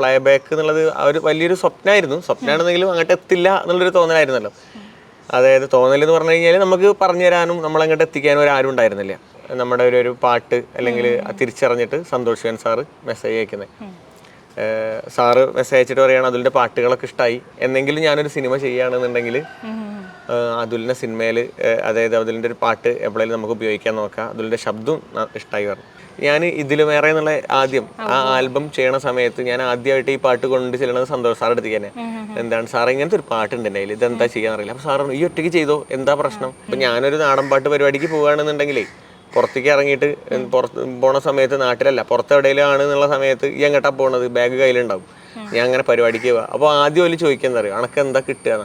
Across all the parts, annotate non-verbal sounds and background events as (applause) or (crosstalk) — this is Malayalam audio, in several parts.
പ്ലേ ബാക്ക് എന്നുള്ളത് ആ ഒരു വലിയൊരു സ്വപ്നമായിരുന്നു സ്വപ്നമാണെന്നെങ്കിലും അങ്ങോട്ട് എത്തില്ല എന്നുള്ളൊരു തോന്നലായിരുന്നല്ലോ. അതായത് തോന്നൽ എന്ന് പറഞ്ഞു കഴിഞ്ഞാൽ നമുക്ക് പറഞ്ഞു തരാനും നമ്മളങ്ങോട്ട് എത്തിക്കാനും ഒരു ആരും ഉണ്ടായിരുന്നില്ല. നമ്മുടെ ഒരു ഒരു പാട്ട് അല്ലെങ്കിൽ തിരിച്ചറിഞ്ഞിട്ട് സന്തോഷ് ശിവൻ സാറ് മെസ്സേജ് അയക്കുന്നത് സാറ് മെസ്സേജ് അയച്ചിട്ട് പറയുകയാണ് അതിന്റെ പാട്ടുകളൊക്കെ ഇഷ്ടമായി എന്നെങ്കിലും ഞാനൊരു സിനിമ ചെയ്യുകയാണെന്നുണ്ടെങ്കിൽ അതുലിന്റെ സിനിമയിൽ അതായത് അതുലിന്റെ ഒരു പാട്ട് എപ്പോഴേലും നമുക്ക് ഉപയോഗിക്കാൻ നോക്കാം. അതുലിന്റെ ശബ്ദവും ഇഷ്ടമായി പറഞ്ഞു. ഞാൻ ഇതിൽ വേറെ എന്നുള്ള ആദ്യം ആ ആൽബം ചെയ്യണ സമയത്ത് ഞാൻ ആദ്യമായിട്ട് ഈ പാട്ട് കൊണ്ട് ചെല്ലണത് സന്തോഷ് സാറിന്റെ അടുത്ത് തന്നെ. എന്താണ് സാർ ഇങ്ങനത്തെ ഒരു പാട്ടുണ്ട് എന്റെ കയ്യിൽ ഇതെന്താ ചെയ്യാൻ അറിയില്ല. അപ്പോൾ സാർ ഈ ഒറ്റയ്ക്ക് ചെയ്തോ? എന്താ പ്രശ്നം? അപ്പം ഞാനൊരു നാടൻ പാട്ട് പരിപാടിക്ക് പോവുകയാണെന്നുണ്ടെങ്കിലേ പുറത്തേക്ക് ഇറങ്ങിയിട്ട് പുറത്ത് പോണ സമയത്ത് നാട്ടിലല്ല പുറത്ത് എവിടെയെങ്കിലും എന്നുള്ള സമയത്ത് ഈ എങ്ങോട്ടാ പോണത്? ബാഗ് കയ്യിലുണ്ടാവും. ഞാൻ അങ്ങനെ പരിപാടിക്ക് പോവാ. അപ്പോൾ ആദ്യം ഒരു ചോദിക്കാൻ അറിയോ അണക്ക് എന്താ കിട്ടുക?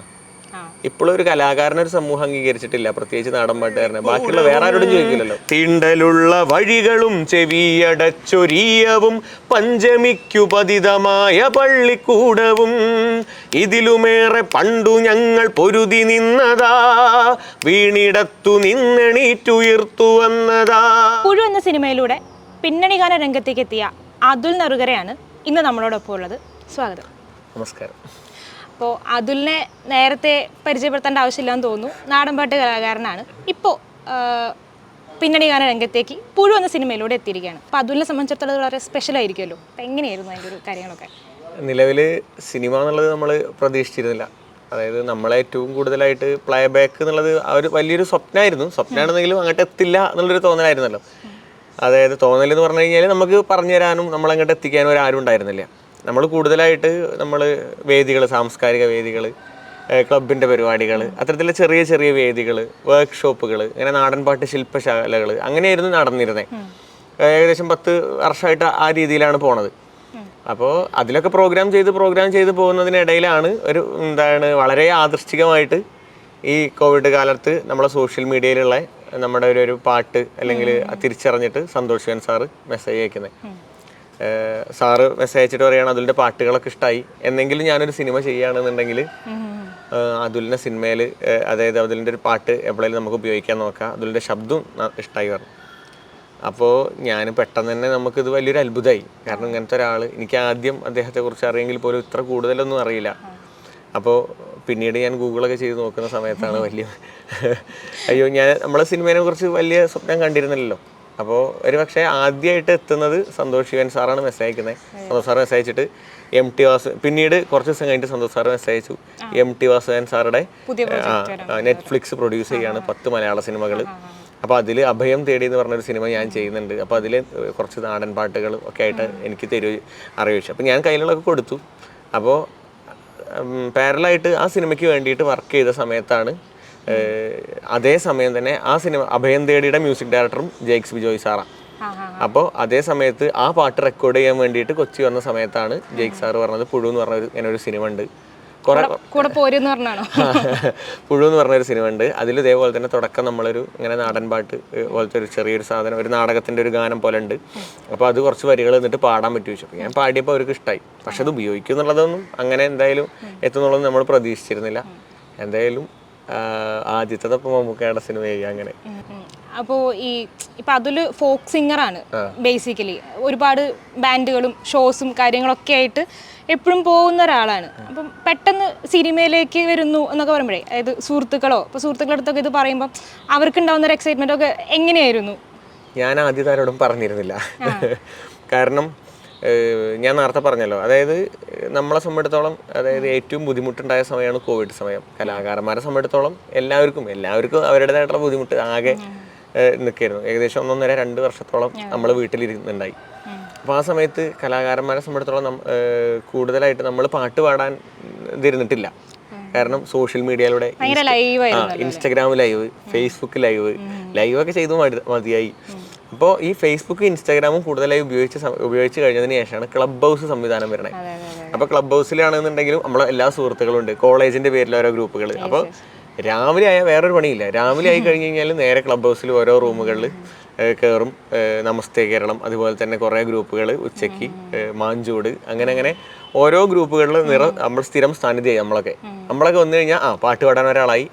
ഇപ്പോഴും ഒരു കലാകാരനെ ഒരു സമൂഹം അംഗീകരിച്ചിട്ടില്ല. പ്രത്യേകിച്ച് നാടൻ പാട്ടുകാരനെ ബാക്കിയുള്ള വേറെ ആരോടും ചോദിക്കില്ലല്ലോ. തിണ്ടലുള്ള വഴികളും ചെവിയടച്ചൊരിയവും പഞ്ചമിക്കു പതിതമായ പള്ളിക്കൂടവും ഇതിലുമേറെ പണ്ടു ഞങ്ങൾ പൊരുതി നിന്നതാ വീണിടത്തു നിന്നെണീറ്റുയർത്തു വന്നതാ. പുഴു എന്ന സിനിമയിലൂടെ പിന്നണി ഗാന രംഗത്തേക്ക് എത്തിയ അതുൽ നറുകരയാണ് ഇന്ന് നമ്മളോടൊപ്പം ഉള്ളത് സ്വാഗതം. നമസ്കാരം. അപ്പോൾ അതുലിനെ നേരത്തെ പരിചയപ്പെടുത്തേണ്ട ആവശ്യമില്ലെന്ന് തോന്നുന്നു. നാടൻപാട്ട് കലാകാരനാണ്. ഇപ്പോൾ പിന്നണി ഗാന രംഗത്തേക്ക് പുഴു എന്ന സിനിമയിലൂടെ എത്തിയിരിക്കുകയാണ്. അപ്പോൾ അതുലിനെ സംബന്ധിച്ചിടത്തോളം വളരെ സ്പെഷ്യൽ ആയിരിക്കുമല്ലോ? അപ്പോൾ എങ്ങനെയായിരുന്നു അതിന്റെ ഒരു കാര്യങ്ങളൊക്കെ? നിലവിൽ സിനിമ എന്നുള്ളത് നമ്മൾ പ്രതീക്ഷിച്ചിരുന്നില്ല. അതായത് നമ്മളെ ഏറ്റവും കൂടുതലായിട്ട് പ്ലേ ബാക്ക് എന്നുള്ളത് ആ ഒരു വലിയൊരു സ്വപ്നമായിരുന്നു സ്വപ്നമാണെന്നെങ്കിലും അങ്ങോട്ട് എത്തില്ല എന്നുള്ളൊരു തോന്നലായിരുന്നല്ലോ. അതായത് തോന്നൽ എന്ന് പറഞ്ഞു കഴിഞ്ഞാൽ നമുക്ക് പറഞ്ഞു തരാനും നമ്മളങ്ങോട്ട് എത്തിക്കാനും ഒരു ആരും ഉണ്ടായിരുന്നില്ല. നമ്മൾ കൂടുതലായിട്ട് നമ്മൾ വേദികൾ സാംസ്കാരിക വേദികൾ ക്ലബിന്റെ പരിപാടികൾ അത്തരത്തിലുള്ള ചെറിയ ചെറിയ വേദികൾ വർക്ക്ഷോപ്പുകൾ അങ്ങനെ നാടൻപാട്ട് ശില്പശാലകൾ അങ്ങനെയായിരുന്നു നടന്നിരുന്നത് ഏകദേശം പത്ത് വർഷമായിട്ട് ആ രീതിയിലാണ് പോണത്. അപ്പോൾ അതിലൊക്കെ പ്രോഗ്രാം ചെയ്ത് പ്രോഗ്രാം ചെയ്ത് പോകുന്നതിനിടയിലാണ് ഒരു എന്താണ് വളരെ ആദർശികമായിട്ട് ഈ കോവിഡ് കാലത്ത് നമ്മളെ സോഷ്യൽ മീഡിയയിലുള്ള നമ്മുടെ ഒരു ഒരു പാട്ട് അല്ലെങ്കിൽ തിരിച്ചറിഞ്ഞിട്ട് സന്തോഷ് സാറ് മെസ്സേജ് അയക്കുന്നത് സാറ് മെസ്സേജ് അയച്ചിട്ട് പറയുകയാണ് അതുലിന്റെ പാട്ടുകളൊക്കെ ഇഷ്ടമായി എന്നെങ്കിലും ഞാനൊരു സിനിമ ചെയ്യുകയാണെന്നുണ്ടെങ്കിൽ അതുലിന്റെ സിനിമയിൽ അതായത് അതുലിന്റെ ഒരു പാട്ട് എപ്പോഴേലും നമുക്ക് ഉപയോഗിക്കാൻ നോക്കാം. അതുലിന്റെ ശബ്ദം ഇഷ്ടമായി പറഞ്ഞു. അപ്പോൾ ഞാൻ പെട്ടെന്ന് തന്നെ നമുക്കിത് വലിയൊരു അത്ഭുതമായി കാരണം ഇങ്ങനത്തെ ഒരാൾ എനിക്ക് ആദ്യം അദ്ദേഹത്തെ കുറിച്ച് അറിയെങ്കിൽ പോലും ഇത്ര കൂടുതലൊന്നും അറിയില്ല. അപ്പോൾ പിന്നീട് ഞാൻ ഗൂഗിളൊക്കെ ചെയ്ത് നോക്കുന്ന സമയത്താണ് വലിയ അയ്യോ ഞാൻ നമ്മളെ സിനിമയെ കുറിച്ച് വലിയ സ്വപ്നം കണ്ടിരുന്നില്ലല്ലോ. അപ്പോൾ ഒരു പക്ഷേ ആദ്യമായിട്ട് എത്തുന്നത് സന്തോഷ് ശിവൻ സാറാണ് മെസ്സേജ് അയക്കുന്നത് സന്തോഷ് സാർ മെസ്സേജ് അയച്ചിട്ട് എം ടി വാസു പിന്നീട് കുറച്ച് ദിവസം കഴിഞ്ഞിട്ട് സന്തോഷ് സാർ മെസ്സേജ് അയച്ചു. എം ടി വാസുദേവൻ സാറുടെ നെറ്റ്ഫ്ലിക്സ് പ്രൊഡ്യൂസ് ചെയ്യാണ് പത്ത് മലയാള സിനിമകൾ അപ്പോൾ അതിൽ അഭയം തേടി എന്ന് പറഞ്ഞൊരു സിനിമ ഞാൻ ചെയ്യുന്നുണ്ട്. അപ്പോൾ അതിൽ കുറച്ച് നാടൻ പാട്ടുകൾ ഒക്കെ ആയിട്ട് എനിക്ക് തരൂ അറിയിച്ചു. അപ്പോൾ ഞാൻ കയ്യിലുള്ളതൊക്കെ കൊടുത്തു. അപ്പോൾ പാരലായിട്ട് ആ സിനിമയ്ക്ക് വേണ്ടിയിട്ട് വർക്ക് ചെയ്ത സമയത്താണ് ഏഹ്, അതേ സമയം തന്നെ ആ സിനിമ അഭയം തേടിയുടെ മ്യൂസിക് ഡയറക്ടറും ജെയ്ക്സ് ബിജോയ് സാറാണ് അപ്പോൾ അതേ സമയത്ത് ആ പാട്ട് റെക്കോർഡ് ചെയ്യാൻ വേണ്ടിയിട്ട് കൊച്ചി വന്ന സമയത്താണ് ജെയ്ക്ക് സാറ് പറഞ്ഞത് പുഴു എന്ന് പറഞ്ഞ ഒരു ഇങ്ങനെ ഒരു സിനിമ ഉണ്ട് കുറെ കൂടെ പോരെന്ന് പറഞ്ഞാണോ? (laughs) പുഴു എന്ന് പറഞ്ഞൊരു സിനിമ ഉണ്ട് അതിൽ ഇതേപോലെ തന്നെ തുടക്കം നമ്മളൊരു ഇങ്ങനെ നാടൻ പാട്ട് പോലത്തെ ഒരു ചെറിയൊരു സാധനം ഒരു നാടകത്തിന്റെ ഒരു ഗാനം പോലെ ഉണ്ട്. അപ്പോൾ അത് കുറച്ച് വരികൾ എന്നിട്ട് പാടാൻ പറ്റി ചോദിച്ചു ഞാൻ പാടിയപ്പോൾ അവർക്ക് ഇഷ്ടമായി പക്ഷെ അത് ഉപയോഗിക്കും എന്നുള്ളതൊന്നും അങ്ങനെ എന്തായാലും എത്തുന്നുള്ളത് നമ്മൾ പ്രതീക്ഷിച്ചിരുന്നില്ല. എന്തായാലും ആഹ്, ആദ്യത്തതപ്പോൾ മമ്മൂക്കയുടെ സിനിമ ചെയ്യുക അങ്ങനെ. അപ്പോ ഈ ഇപ്പം അതിൽ ഫോക്ക് ആണ് ബേസിക്കലി ഒരുപാട് ബാൻഡുകളും ഷോസും കാര്യങ്ങളൊക്കെ ആയിട്ട് എപ്പോഴും പോകുന്ന ഒരാളാണ്. അപ്പം പെട്ടെന്ന് സിനിമയിലേക്ക് വരുന്നു എന്നൊക്കെ പറയുമ്പോഴേ അതായത് സുഹൃത്തുക്കളോ ഇപ്പോൾ സുഹൃത്തുക്കളുടെ അടുത്തൊക്കെ ഇത് പറയുമ്പോൾ അവർക്ക് അവർക്കുണ്ടാവുന്ന ഒരു എക്സൈറ്റ്മെന്റ് ഒക്കെ എങ്ങനെയായിരുന്നു? ഞാൻ ആദ്യത്തെ ആരോടും പറഞ്ഞിരുന്നില്ല. കാരണം ഞാൻ നേരത്തെ പറഞ്ഞല്ലോ. അതായത് നമ്മളെ സംബന്ധിച്ചിടത്തോളം അതായത് ഏറ്റവും ബുദ്ധിമുട്ടുണ്ടായ സമയമാണ് കോവിഡ് സമയം. കലാകാരന്മാരെ സംബന്ധിച്ചിടത്തോളം എല്ലാവർക്കും എല്ലാവർക്കും അവരുടേതായിട്ടുള്ള ബുദ്ധിമുട്ട് ആകെ നിൽക്കായിരുന്നു. ഏകദേശം ഒന്നൊന്നര രണ്ട് വർഷത്തോളം നമ്മൾ വീട്ടിലിരുന്നുണ്ടായി. അപ്പോൾ ആ സമയത്ത് കലാകാരന്മാരെ സംബന്ധിച്ചിടത്തോളം കൂടുതലായിട്ട് നമ്മൾ പാട്ട് പാടാൻ ഇതിരുന്നിട്ടില്ല. കാരണം സോഷ്യൽ മീഡിയയിലൂടെ Instagram live Facebook live live ഒക്കെ ചെയ്തു മതിയായി. അപ്പോൾ ഈ ഫേസ്ബുക്ക് ഇൻസ്റ്റാഗ്രാമും കൂടുതലായി ഉപയോഗിച്ച് ഉപയോഗിച്ച് കഴിഞ്ഞതിന് ശേഷമാണ് ക്ലബ് ഹൗസ് സംവിധാനം വരുന്നത്. അതെ അപ്പോൾ ക്ലബ് ഹൗസിലാണെന്നുണ്ടെങ്കിലും നമ്മളെ എല്ലാ സുഹൃത്തുക്കളും ഉണ്ട് കോളേജിന്റെ പേരിൽ ഓരോ ഗ്രൂപ്പുകൾ. അപ്പോൾ രാവിലെ ആയാൽ വേറൊരു പണിയില്ല. രാവിലെ ആയി കഴിഞ്ഞ് കഴിഞ്ഞാൽ നേരെ ക്ലബ് ഹൗസിൽ ഓരോ റൂമുകളിൽ കയറും നമസ്തേ കേരളം അതുപോലെ തന്നെ കുറേ ഗ്രൂപ്പുകൾ ഉച്ചയ്ക്ക് മാഞ്ചൂട് അങ്ങനെ അങ്ങനെ ഓരോ ഗ്രൂപ്പുകളിൽ നിറ നമ്മൾ സ്ഥിരം സാന്നിധ്യമായി നമ്മളൊക്കെ. നമ്മളൊക്കെ വന്നു കഴിഞ്ഞാൽ ആ പാട്ട് പാടാൻ ഒരാളായി.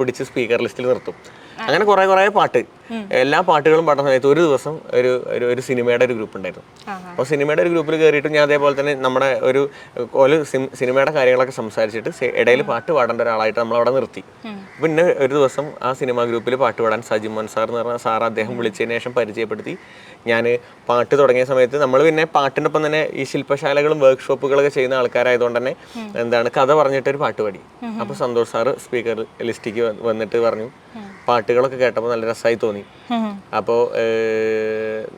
പിടിച്ച് സ്പീക്കർ ലിസ്റ്റിൽ നിർത്തും. അങ്ങനെ കുറെ കുറെ പാട്ട്. എല്ലാ പാട്ടുകളും പാടുന്ന സമയത്ത് ഒരു ദിവസം ഒരു ഒരു സിനിമയുടെ ഒരു ഗ്രൂപ്പ് ഉണ്ടായിരുന്നു. അപ്പോൾ സിനിമയുടെ ഒരു ഗ്രൂപ്പിൽ കയറിയിട്ട് ഞാൻ അതേപോലെ തന്നെ നമ്മുടെ ഒരു ഒരു സിനിമയുടെ കാര്യങ്ങളൊക്കെ സംസാരിച്ചിട്ട് ഇടയിൽ പാട്ട് പാടേണ്ട ഒരാളായിട്ട് നമ്മൾ അവിടെ നിർത്തി. പിന്നെ ഒരു ദിവസം ആ സിനിമാ ഗ്രൂപ്പിൽ പാട്ട് പാടാൻ സജിമോൻ സാർ എന്ന് പറഞ്ഞ സാർ അദ്ദേഹം വിളിച്ചതിന് ശേഷം പരിചയപ്പെടുത്തി. ഞാൻ പാട്ട് തുടങ്ങിയ സമയത്ത് നമ്മൾ പിന്നെ പാട്ടിനൊപ്പം തന്നെ ഈ ശില്പശാലകളും വർക്ക്ഷോപ്പുകളൊക്കെ ചെയ്യുന്ന ആൾക്കാരായതുകൊണ്ട് തന്നെ എന്താണ് കഥ പറഞ്ഞിട്ട് ഒരു പാട്ട് പാടി. അപ്പോൾ സന്തോഷ് സാറ് സ്പീക്കർ ലിസ്റ്റിക്ക് വന്നിട്ട് പറഞ്ഞു. പാട്ടുകളൊക്കെ കേട്ടപ്പോൾ നല്ല രസമായി തോന്നി. അപ്പോൾ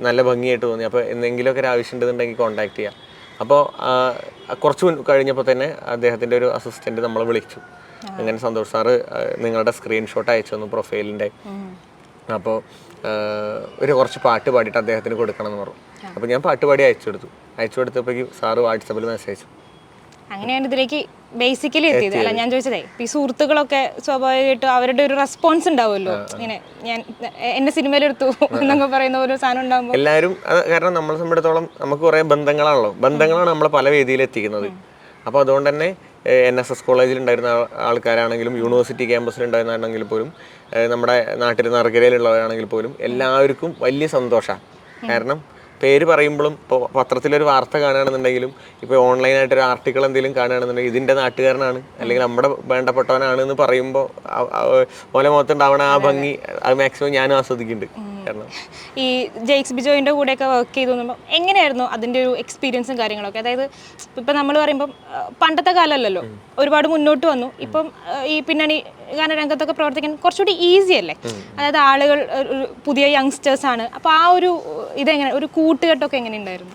നല്ല ഭംഗിയായിട്ട് തോന്നി. അപ്പോൾ എന്തെങ്കിലുമൊക്കെ ഒരു ആവശ്യം ഉണ്ടെന്നുണ്ടെങ്കിൽ കോൺടാക്ട് ചെയ്യാം അപ്പോൾ കുറച്ച് മുൻ കഴിഞ്ഞപ്പോൾ തന്നെ അദ്ദേഹത്തിന്റെ ഒരു അസിസ്റ്റന്റ് നമ്മളെ വിളിച്ചു. അങ്ങനെ സന്തോഷ് സാറ് നിങ്ങളുടെ സ്ക്രീൻഷോട്ട് അയച്ചു തന്നു പ്രൊഫൈലിന്റെ അപ്പോൾ ഒരു കുറച്ച് പാട്ട് പാടിയിട്ട് അദ്ദേഹത്തിന് കൊടുക്കണം എന്ന് പറഞ്ഞു അപ്പോൾ ഞാൻ പാട്ട് പാടി അയച്ചു കൊടുത്തു. അയച്ചു കൊടുത്തപ്പോഴേക്കും സാറ് വാട്സപ്പിൽ മെസ്സേജ് അയച്ചു. അങ്ങനെയാണ് ഇതിലേക്ക് ബേസിക്കലി എത്തിയത്. അല്ല ഞാൻ ചോദിച്ചതേ ഈ സുഹൃത്തുക്കളൊക്കെ സ്വാഭാവികമായിട്ടും അവരുടെ ഒരു റെസ്പോൺസ് ഉണ്ടാവുമല്ലോ. ഇങ്ങനെ ഞാൻ എന്നെ സിനിമയിലെടുത്തു എന്നൊക്കെ പറയുന്ന ഒരു സാധനം ഉണ്ടാകുമ്പോൾ എല്ലാവരും അത് കാരണം നമ്മളെ സംബന്ധിച്ചിടത്തോളം നമുക്ക് കുറേ ബന്ധങ്ങളാണല്ലോ. ബന്ധങ്ങളാണ് നമ്മൾ പല വേദിയിൽ എത്തിക്കുന്നത്. അപ്പോൾ അതുകൊണ്ട് തന്നെ എൻ എസ് എസ് കോളേജിൽ ഉണ്ടായിരുന്ന ആൾക്കാരാണെങ്കിലും യൂണിവേഴ്സിറ്റി ക്യാമ്പസിൽ ഉണ്ടായിരുന്നാണെങ്കിൽ പോലും നമ്മുടെ നാട്ടിൽ നറുകരയിലുള്ളവരാണെങ്കിൽ പോലും എല്ലാവർക്കും വലിയ സന്തോഷമാണ് കാരണം പേര് പറയുമ്പോഴും ഇപ്പോൾ പത്രത്തിലൊരു വാർത്ത കാണുകയാണെന്നുണ്ടെങ്കിലും ഇപ്പോൾ ഓൺലൈനായിട്ട് ഒരു ആർട്ടിക്കിൾ എന്തെങ്കിലും കാണുകയാണെന്നുണ്ടെങ്കിൽ ഇതിന്റെ നാട്ടുകാരനാണ്. അല്ലെങ്കിൽ നമ്മുടെ വേണ്ടപ്പെട്ടവനാണ് എന്ന് പറയുമ്പോൾ ഓല മുഖത്തുണ്ടാവണ ആ ഭംഗി അത് മാക്സിമം ഞാനും ആസ്വദിക്കുന്നുണ്ട്. കാരണം ഈ ജെയ്ക്സ് ബിജോയിന്റെ കൂടെയൊക്കെ വർക്ക് ചെയ്തു എങ്ങനെയായിരുന്നു അതിന്റെ ഒരു എക്സ്പീരിയൻസും കാര്യങ്ങളൊക്കെ? അതായത് ഇപ്പം നമ്മൾ പറയുമ്പം പണ്ടത്തെ കാലമല്ലല്ലോ. ഒരുപാട് മുന്നോട്ട് വന്നു. ഇപ്പം ഈ പിന്നണി ഗാനരംഗത്തൊക്കെ പ്രവർത്തിക്കാൻ കുറച്ചുകൂടി ഈസി അല്ലേ? അതായത് ആളുകൾ പുതിയ യങ്സ്റ്റേഴ്സ് ആണ്. അപ്പോൾ ആ ഒരു ഇതെങ്ങനെ ഒരു കൂട്ടുകെട്ടൊക്കെ എങ്ങനെ ഉണ്ടായിരുന്നു?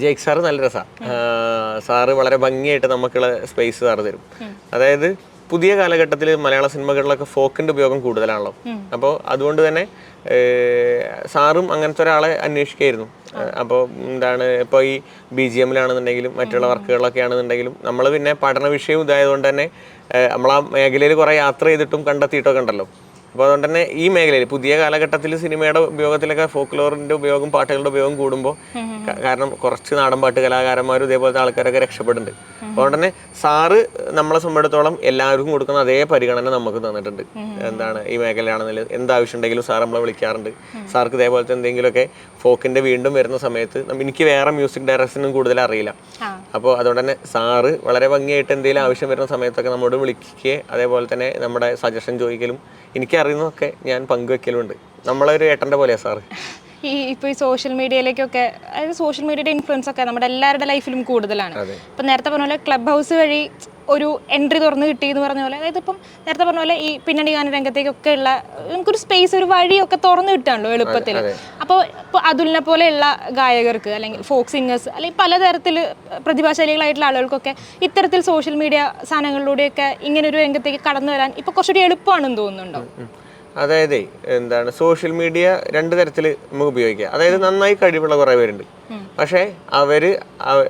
ജെയ്ക്ക് സാറ് നല്ല രസമാണ് സാറ് വളരെ ഭംഗിയായിട്ട് നമുക്കുള്ള സ്പേസ് സാറ് തരും. അതായത് പുതിയ കാലഘട്ടത്തിൽ മലയാള സിനിമകളിലൊക്കെ ഫോക്കിന്റെ ഉപയോഗം കൂടുതലാണല്ലോ. അപ്പോൾ അതുകൊണ്ട് തന്നെ സാറും അങ്ങനത്തെ ഒരാളെ അന്വേഷിക്കായിരുന്നു. അപ്പോൾ എന്താണ് ഇപ്പോൾ ഈ ബി ജി എമ്മിലാണെന്നുണ്ടെങ്കിലും മറ്റുള്ള വർക്കുകളൊക്കെ ആണെന്നുണ്ടെങ്കിലും നമ്മൾ പിന്നെ പഠന വിഷയം ഇതായതുകൊണ്ട് തന്നെ നമ്മൾ ആ മേഖലയിൽ കുറേ യാത്ര ചെയ്തിട്ടും കണ്ടെത്തിയിട്ടൊക്കെ ഉണ്ടല്ലോ. അപ്പോൾ അതുകൊണ്ട് തന്നെ ഈ മേഖലയിൽ പുതിയ കാലഘട്ടത്തിൽ സിനിമയുടെ ഉപയോഗത്തിലൊക്കെ ഫോക്ലോറിന്റെ ഉപയോഗം പാട്ടുകളുടെ ഉപയോഗം കൂടുമ്പോൾ കാരണം കുറച്ച് നാടൻ പാട്ട് കലാകാരന്മാരും ഇതേപോലത്തെ ആൾക്കാരൊക്കെ രക്ഷപ്പെടുന്നുണ്ട്. അതുകൊണ്ട് തന്നെ സാറ് നമ്മളെ സംബന്ധിച്ചിടത്തോളം എല്ലാവർക്കും കൊടുക്കുന്ന അതേ പരിഗണന നമുക്ക് തന്നിട്ടുണ്ട്. എന്താണ് ഈ മേഖലയാണെന്നില്ല എന്താവശ്യം ഉണ്ടെങ്കിലും സാർ നമ്മളെ വിളിക്കാറുണ്ട്. സാർക്ക് ഇതേപോലത്തെ എന്തെങ്കിലുമൊക്കെ ഫോക്കിന്റെ വീണ്ടും വരുന്ന സമയത്ത് എനിക്ക് വേറെ മ്യൂസിക് ഡയറക്ഷനും കൂടുതൽ അറിയില്ല. അപ്പോൾ അതുകൊണ്ട് തന്നെ സാറ് വളരെ ഭംഗിയായിട്ട് എന്തെങ്കിലും ആവശ്യം വരുന്ന സമയത്തൊക്കെ നമ്മോട് വിളിക്കുകയും അതേപോലെ തന്നെ നമ്മുടെ സജഷൻ ചോദിക്കലും എനിക്കറിയുന്നതൊക്കെ ഞാൻ പങ്കുവെക്കലുണ്ട് നമ്മളൊരു ഏട്ടന്റെ പോലെയാണ് സാറ്. ഈ ഇപ്പോൾ ഈ സോഷ്യൽ മീഡിയയിലേക്കൊക്കെ അതായത് സോഷ്യൽ മീഡിയയുടെ ഇൻഫ്ലുവൻസ് ഒക്കെ നമ്മുടെ എല്ലാവരുടെ ലൈഫിലും കൂടുതലാണ്. ഇപ്പം നേരത്തെ പറഞ്ഞ പോലെ ക്ലബ് ഹൗസ് വഴി ഒരു എൻട്രി തുറന്ന് കിട്ടി എന്ന് പറഞ്ഞ പോലെ അതായത് ഇപ്പം നേരത്തെ പറഞ്ഞ പോലെ ഈ പിന്നണി ഗാന രംഗത്തേക്കൊക്കെ ഉള്ള നമുക്കൊരു സ്പേസ് ഒരു വഴിയൊക്കെ തുറന്നു കിട്ടാണല്ലോ എളുപ്പത്തിൽ അപ്പോൾ ഇപ്പോൾ അതുലിനെ പോലെയുള്ള ഗായകർക്ക് അല്ലെങ്കിൽ ഫോക്ക് സിംഗേഴ്സ് അല്ലെങ്കിൽ പലതരത്തിൽ പ്രതിഭാശാലികളായിട്ടുള്ള ആളുകൾക്കൊക്കെ ഇത്തരത്തിൽ സോഷ്യൽ മീഡിയ സാധനങ്ങളിലൂടെയൊക്കെ ഇങ്ങനെ ഒരു രംഗത്തേക്ക് കടന്നു വരാൻ ഇപ്പോൾ കുറച്ചുകൂടി എളുപ്പമാണെന്ന് തോന്നുന്നുണ്ടോ. അതായത് എന്താണ് സോഷ്യൽ മീഡിയ രണ്ട് തരത്തിൽ നമുക്ക് ഉപയോഗിക്കാം. അതായത് നന്നായി കഴിവുള്ള കുറേ പേരുണ്ട്. പക്ഷേ അവർ അവ-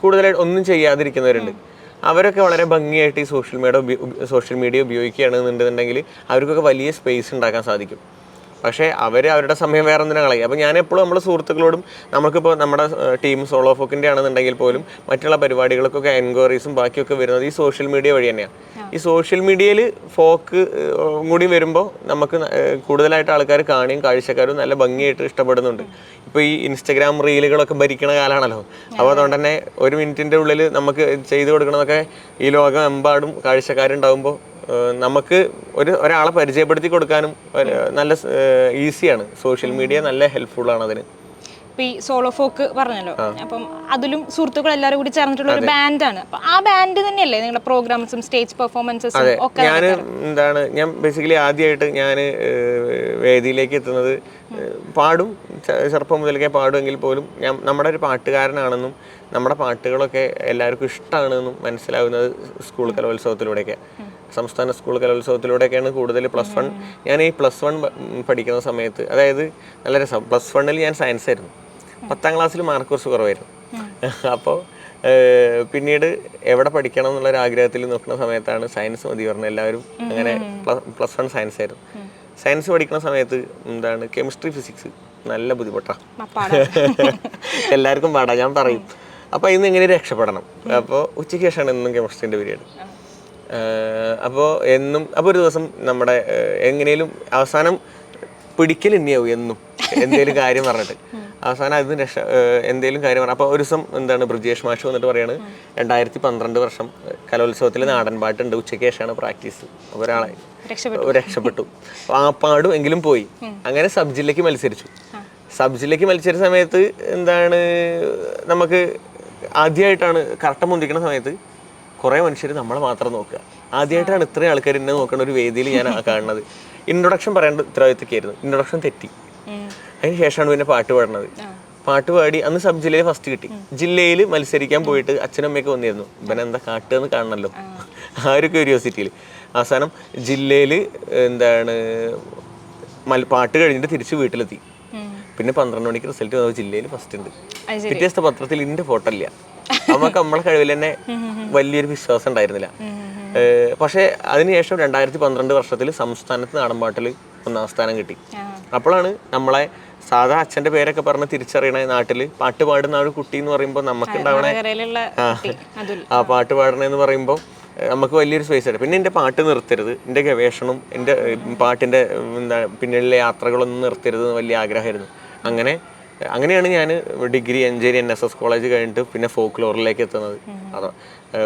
കൂടുതലായിട്ട് ഒന്നും ചെയ്യാതിരിക്കുന്നവരുണ്ട്. അവരൊക്കെ വളരെ ഭംഗിയായിട്ട് ഈ സോഷ്യൽ മീഡിയ സോഷ്യൽ മീഡിയ ഉപയോഗിക്കുകയാണെന്നുണ്ടെന്നുണ്ടെങ്കിൽ അവർക്കൊക്കെ വലിയ സ്പേസ് ഉണ്ടാക്കാൻ സാധിക്കും. പക്ഷേ അവർ അവരുടെ സമയം വേറെ ഒന്നിനും കളയും അപ്പോൾ ഞാൻ എപ്പോഴും നമ്മുടെ സുഹൃത്തുക്കളോടും നമുക്കിപ്പോൾ നമ്മുടെ ടീം സോളോ ഫോക്കിന്റെ ആണെന്നുണ്ടെങ്കിൽ പോലും മറ്റുള്ള പരിപാടികൾക്കൊക്കെ എൻക്വയറീസും ബാക്കിയൊക്കെ വരുന്നത് ഈ സോഷ്യൽ മീഡിയ വഴി തന്നെയാണ് ഈ സോഷ്യൽ മീഡിയയിൽ ഫോക്ക് കൂടി വരുമ്പോൾ നമുക്ക് കൂടുതലായിട്ട് ആൾക്കാർ കാണുകയും കാഴ്ചക്കാരും നല്ല ഭംഗിയായിട്ട് ഇഷ്ടപ്പെടുന്നുണ്ട്. ഇപ്പോൾ ഈ ഇൻസ്റ്റഗ്രാം റീലുകളൊക്കെ ഭരിക്കണ കാലമാണല്ലോ അപ്പോൾ അതുകൊണ്ട് തന്നെ ഒരു മിനിറ്റിന്റെ ഉള്ളിൽ നമുക്ക് ചെയ്തു കൊടുക്കണതൊക്കെ ഈ ലോകം എമ്പാടും കാഴ്ചക്കാരുണ്ടാകുമ്പോൾ നമുക്ക് ഒരു ഒരാളെ പരിചയപ്പെടുത്തി കൊടുക്കാനും നല്ല ഈസിയാണ്. സോഷ്യൽ മീഡിയ നല്ല ഹെൽപ്ഫുൾ ആണ് അതിന്. ഇപ്പൊ ഈ സോളോ ഫോക്ക് പറഞ്ഞല്ലോ. അപ്പം അതിലും സുഹൃത്തുക്കൾ എല്ലാവരും കൂടി ചേർന്നിട്ടുള്ള ഒരു ബാൻഡാണ്. അപ്പൊ ആ ബാൻഡ് തന്നെയല്ലേ നിങ്ങളുടെ പ്രോഗ്രാംസും സ്റ്റേജ് പെർഫോമൻസസും ഒക്കെ ഞാൻ എന്താണ് ഞാൻ ബേസിക്കലി ആദ്യമായിട്ട് ഞാൻ വേദിയിലേക്ക് എത്തുന്നത് പാടും. ചെറുപ്പം മുതലൊക്കെ പാടുമെങ്കിൽ പോലും ഞാൻ നമ്മുടെ ഒരു പാട്ടുകാരനാണെന്നും നമ്മുടെ പാട്ടുകളൊക്കെ എല്ലാവർക്കും ഇഷ്ടമാണെന്നും മനസ്സിലാവുന്നത് സ്കൂൾ കലോത്സവത്തിലൂടെയൊക്കെ. സംസ്ഥാന സ്കൂൾ കലോത്സവത്തിലൂടെയൊക്കെയാണ് കൂടുതൽ പ്ലസ് വൺ ഞാൻ ഈ പ്ലസ് വൺ പഠിക്കുന്ന സമയത്ത് അതായത് നല്ല രസം. പ്ലസ് വണ്ണിൽ ഞാൻ സയൻസ് ആയിരുന്നു. പത്താം ക്ലാസ്സിൽ മാർക്ക് കുറച്ച് കുറവായിരുന്നു. (laughs) അപ്പോൾ പിന്നീട് എവിടെ പഠിക്കണം എന്നുള്ള ഒരു ആഗ്രഹത്തിൽ നോക്കുന്ന സമയത്താണ് സയൻസ് മതി പറഞ്ഞത് എല്ലാവരും അങ്ങനെ പ്ലസ് വൺ സയൻസ് ആയിരുന്നു. സയൻസ് പഠിക്കുന്ന സമയത്ത് എന്താണ് കെമിസ്ട്രി ഫിസിക്സ് നല്ല ബുദ്ധിമുട്ടാണ് (laughs) എല്ലാവർക്കും പാടാം ഞാൻ പറയും. അപ്പോൾ ഇന്ന് എങ്ങനെ രക്ഷപ്പെടണം. അപ്പോൾ ഉച്ചയ്ക്ക് ശേഷമാണ് ഇന്നും കെമിസ്ട്രീന്റെ പീരീഡ് അപ്പോൾ എന്നും അപ്പോൾ ഒരു ദിവസം നമ്മുടെ എങ്ങനെയും അവസാനം പിടിക്കൽ തന്നെയാവും എന്നും എന്തേലും കാര്യം പറഞ്ഞിട്ട്. അവസാനം അതിന് രക്ഷ എന്തേലും കാര്യം പറഞ്ഞു അപ്പോൾ ഒരു ദിവസം എന്താണ് ബ്രിജേഷ് മാഷ് വന്നിട്ട് പറയാണ് രണ്ടായിരത്തി പന്ത്രണ്ട് വർഷം കലോത്സവത്തിൽ നാടൻ പാട്ടുണ്ട് ഉച്ചയ്ക്ക് ശേഷമാണ് പ്രാക്ടീസ്. ഒരാളെ രക്ഷപ്പെട്ടു. രക്ഷപ്പെട്ടു. ആ പാടും എങ്കിലും പോയി. അങ്ങനെ സബ് ജില്ലയ്ക്ക് മത്സരിച്ചു. സബ് ജില്ലയ്ക്ക് മത്സരിച്ച സമയത്ത് എന്താണ് നമുക്ക് ആദ്യമായിട്ടാണ് കറക്റ്റ് മുന്തിക്കുന്ന സമയത്ത് കുറേ മനുഷ്യർ നമ്മളെ മാത്രം നോക്കുക. ആദ്യമായിട്ടാണ് ഇത്രയും ആൾക്കാർ എന്നെ നോക്കുന്ന ഒരു വേദിയിൽ ഞാൻ (laughs) കാണുന്നത്. ഇൻട്രൊഡക്ഷൻ പറയേണ്ട ഉത്തരവാദിത്തക്കായിരുന്നു ഇൻട്രൊഡക്ഷൻ തെറ്റി. അതിന് ശേഷമാണ് പിന്നെ പാട്ട് പാടുന്നത്. പാട്ട് പാടി അന്ന് സബ് ജില്ലയിൽ ഫസ്റ്റ് കിട്ടി. ജില്ലയിൽ മത്സരിക്കാൻ പോയിട്ട് അച്ഛനും അമ്മയൊക്കെ വന്നിരുന്നു. ഇവൻ എന്താ കാട്ടുകയെന്ന് കാണണല്ലോ? ആ. (laughs) ഒരു ക്യൂരിയോസിറ്റിയിൽ അവസാനം ജില്ലയിൽ എന്താണ് പാട്ട് കഴിഞ്ഞിട്ട് തിരിച്ച് വീട്ടിലെത്തി. പിന്നെ പന്ത്രണ്ട് മണിക്ക് റിസൾട്ട് വന്നത് ജില്ലയിൽ ഫസ്റ്റ് ഉണ്ട് പിറ്റേ ദിവസത്തെ പത്രത്തിൽ ഇന്റെ ഫോട്ടോ ഇല്ല. നമുക്ക് നമ്മളെ കഴിവിൽ തന്നെ വലിയൊരു വിശ്വാസം ഉണ്ടായിരുന്നില്ല. പക്ഷെ അതിനുശേഷം രണ്ടായിരത്തി പന്ത്രണ്ട് വർഷത്തിൽ സംസ്ഥാനത്ത് നാടൻപാട്ടിൽ ഒന്നാം സ്ഥാനം കിട്ടി. അപ്പോഴാണ് നമ്മളെ സാധാ അച്ഛന്റെ പേരൊക്കെ പറഞ്ഞ് തിരിച്ചറിയണ നാട്ടിൽ പാട്ട് പാടുന്ന ഒരു കുട്ടി എന്ന് പറയുമ്പോൾ നമുക്ക് ഉണ്ടാവണ ആ പാട്ട് പാടണെന്ന് പറയുമ്പോൾ നമുക്ക് വലിയൊരു സ്പേസ് ഉണ്ട് പിന്നെ എന്റെ പാട്ട് നിർത്തരുത് എന്റെ ഗവേഷണം എന്റെ പാട്ടിന്റെ പാട്ടിന്റെ എന്താ പിന്നിലെ യാത്രകളൊന്നും നിർത്തരുത് എന്ന് വലിയ ആഗ്രഹമായിരുന്നു. അങ്ങനെ അങ്ങനെയാണ് ഞാൻ ഡിഗ്രി എഞ്ചേരി എൻ എസ് എസ് കോളേജ് കഴിഞ്ഞിട്ട് പിന്നെ ഫോക്ക് ലോറിലേക്ക് എത്തുന്നത് അതോ